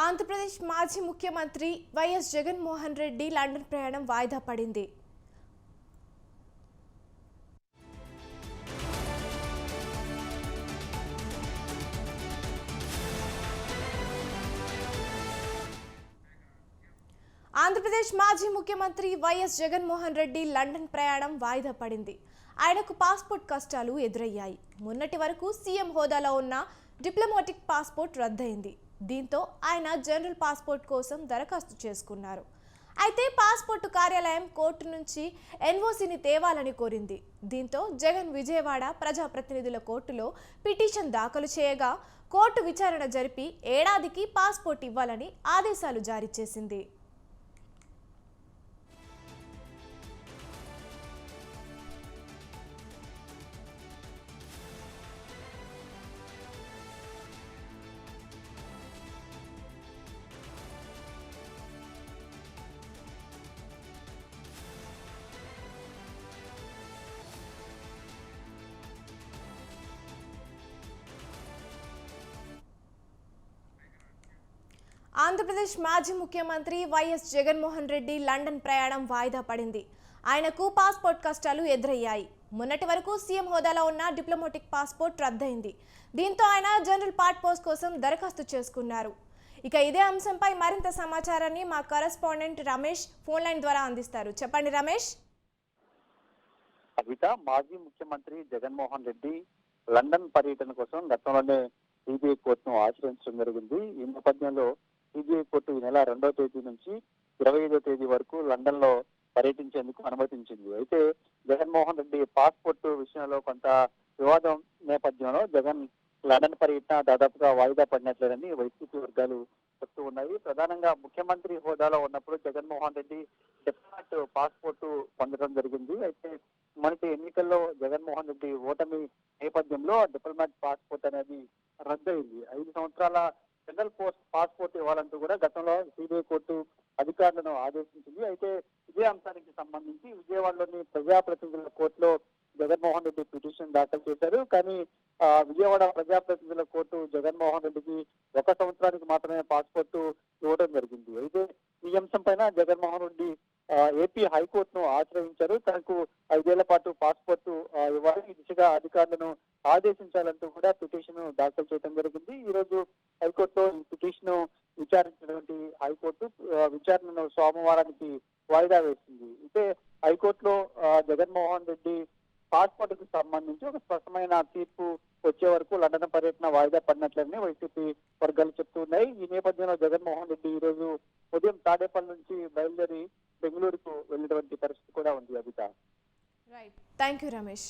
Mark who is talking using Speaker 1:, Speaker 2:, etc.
Speaker 1: ఆంధ్రప్రదేశ్ మాజీ ముఖ్యమంత్రి YS Jaganmohan Reddy London ప్రయాణం వాయిదా పడింది. ఆంధ్రప్రదేశ్ మాజీ ముఖ్యమంత్రి వైఎస్ జగన్మోహన్ రెడ్డి లండన్ ప్రయాణం వాయిదా పడింది. ఆయనకు పాస్పోర్ట్ కష్టాలు ఎదురయ్యాయి. మొన్నటి వరకు సీఎం హోదాలో ఉన్న డిప్లొమాటిక్ పాస్పోర్ట్ రద్దయింది. దీంతో ఆయన జనరల్ పాస్పోర్ట్ కోసం దరఖాస్తు చేసుకున్నారు. అయితే పాస్పోర్టు కార్యాలయం కోర్టు నుంచి ఎన్ఓసిని తేవాలని కోరింది. దీంతో జగన్ విజయవాడ ప్రజాప్రతినిధుల కోర్టులో పిటిషన్ దాఖలు చేయగా కోర్టు విచారణ జరిపి ఏడాదికి పాస్పోర్ట్ ఇవ్వాలని ఆదేశాలు జారీ చేసింది. ఆంధ్రప్రదేశ్ మాజీ ముఖ్యమంత్రి వైఎస్ జగన్మోహన్ రెడ్డి లండన్ ప్రయాణం వాయిదా పడింది. ఆయనకు పాస్పోర్ట్ కష్టాలు ఎదురయ్యాయి. మొన్నటి వరకు సీఎం హోదాలో ఉన్న డిప్లొమాటిక్ పాస్పోర్ట్ రద్దయింది. దీంతో ఆయన జనరల్ పార్ట్ పోస్ట్ కోసం దరఖాస్తు చేసుకున్నారు. ఇక ఇదే అంశంపై మరింత సమాచారాన్ని మా కరెస్పాండెంట్ రమేష్ ఫోన్ లైన్ ద్వారా అందిస్తారు. చెప్పండి రమేష్.
Speaker 2: కవిత మాజీ ముఖ్యమంత్రి జగన్మోహన్ రెడ్డి లండన్ పర్యటన కోసం గతంలోనే సిబిఐ కోర్టును ఆశ్రయించడం జరిగింది. ఈ నేపథ్యంలో సిబిఐ కోర్టు ఈ నెల రెండవ తేదీ నుంచి ఇరవై ఐదో తేదీ వరకు లండన్లో పర్యటించేందుకు అనుమతించింది. అయితే జగన్మోహన్ రెడ్డి పాస్పోర్ట్ విషయంలో కొంత వివాదం నేపథ్యంలో జగన్ లండన్ పర్యటన దాదాపుగా వాయిదా పడినట్లేదని వైసీపీ వర్గాలు చెప్తూ ఉన్నాయి. ప్రధానంగా ముఖ్యమంత్రి హోదాలో ఉన్నప్పుడు జగన్మోహన్ రెడ్డి డిప్లొమాట్ పాస్పోర్ట్ పొందడం జరిగింది. అయితే మొన్నటి ఎన్నికల్లో జగన్మోహన్ రెడ్డి ఓటమి నేపథ్యంలో డిప్లొమాట్ పాస్పోర్ట్ అనేది రద్దయింది. ఐదు సంవత్సరాల జనరల్ పోస్ట్ పాస్పోర్ట్ ఇవ్వాలంటూ కూడా గతంలో సిబిఐ కోర్టు అధికారులను ఆదేశించింది. అయితే ఇదే అంశానికి సంబంధించి విజయవాడలోని ప్రజాప్రతినిధుల కోర్టులో జగన్మోహన్ రెడ్డి పిటిషన్ దాఖలు చేశారు. కానీ విజయవాడ ప్రజాప్రతినిధుల కోర్టు జగన్మోహన్ రెడ్డికి ఒక సంవత్సరానికి మాత్రమే పాస్పోర్ట్ ఇవ్వడం జరిగింది. అయితే ఈ అంశం పైన జగన్మోహన్ రెడ్డి ఏపీ హైకోర్టును ఆశ్రయించారు. తనకు ఐదేళ్ళ పాటు పాస్పోర్ట్ ఇవ్వాలి. ఈ దిశగా అధికారులను ఆదేశించాలంటూ కూడా పిటిషన్ దాఖలు చేయడం జరిగింది. ఈ రోజు పిటిషన్ విచారించినటువంటి హైకోర్టు విచారణను సోమవారానికి వాయిదా వేసింది. అయితే హైకోర్టులో జగన్మోహన్ రెడ్డి పాస్పోర్ట్కు సంబంధించి ఒక స్పష్టమైన తీర్పు వచ్చే వరకు లండన్ పర్యటన వాయిదా పడినట్లని వైసీపీ వర్గాలు చెప్తున్నాయి ఈ నేపథ్యంలో జగన్మోహన్ రెడ్డి ఈ రోజు ఉదయం తాడేపల్లి నుంచి బయలుదేరి బెంగళూరుకు వెళ్ళినటువంటి పరిస్థితి కూడా ఉంది Abhitha.
Speaker 1: Right thank you Ramesh